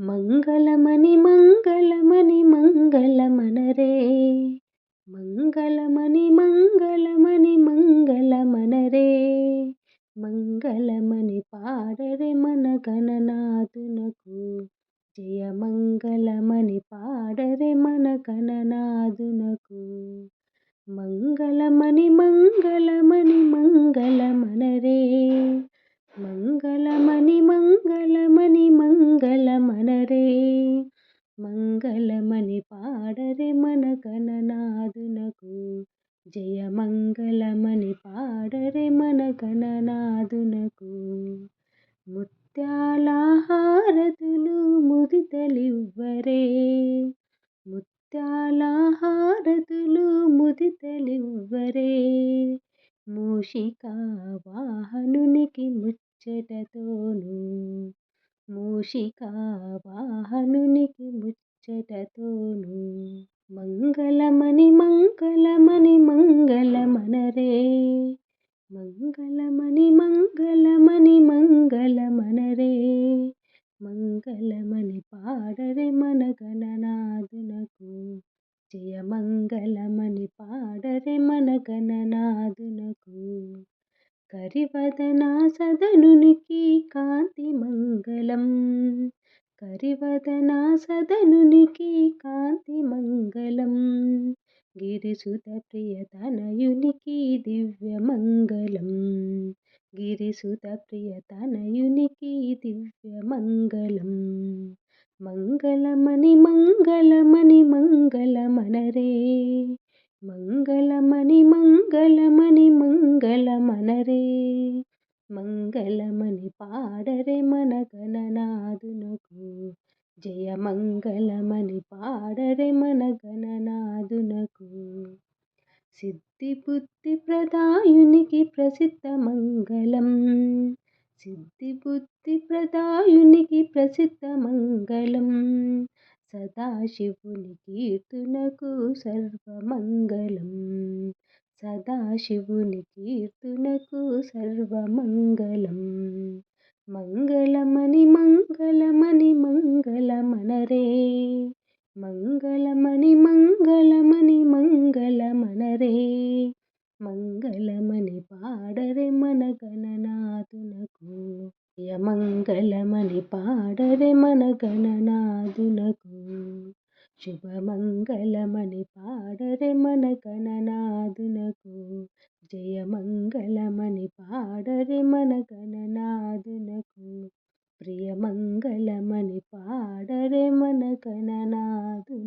మంగళమణి మంగళమణి మంగళమనరే. మంగళమణి మంగళమణి మంగళమనరే. మంగళమణి పాడరే మన గణనాథునకు జయ మంగళమణి పాడరే మన గణనాథునకు మంగళమణి మంగళమణి పాడరే మన జయ పాడరే మన గణనాథునకు ముత్యాల హారతులు ముదితలివ్వరే ముత్యాల హారతులు ముదితలివ్వరే. మూషిక వాహనునికి ముచ్చటతోను మూషిక వాహనునికి ముచ్చటతోను. మంగళమణి మంగళమణి మంగళమనరే. మంగళమణి మంగళమణి మంగళమనరే. మంగళమణి పాడరే మన గణనాథునకు జయ మంగళమణి పాడరే మన గణనాథునకు కరివదన సదనునికి కాంతి మంగళం. కరివదన సదనునికి కాంతి గిరిసుత ప్రియతనయునికి దివ్య మంగళం గిరిసుత ప్రియతనయునికి దివ్య మంగళం మంగళమణి మంగళమణి మంగళమనరే. మంగళమణి మంగళమణి మంగళమనరే. మంగళమణి పాడరే మన గణనాథునకు. జయ మంగళమణి పాడరే మన గణనాథునకు. సిద్ధి బుద్ధి ప్రదాయునికి ప్రసిద్ధ మంగళం. సిద్ధి బుద్ధి ప్రదాయునికి ప్రసిద్ధ మంగళం. సదాశివుని కీర్తునకు సర్వమంగళం. సదాశివుని కీర్తునకు సర్వమంగళం. మంగళమణి మంగళమణి మంగళమనరే. మంగళమణి మంగళమణి మంగళమనరే. మంగళమణి పాడరే మన గణనాథునకు. మంగళమణి పాడరే మన గణనాథునకు. శుభమంగళమణి పాడరే మన గణనాథునకు. జయమంగళమణి పాడరే మన గణనా ప్రియ మంగళమణి పాడరే మన గణనాథునకు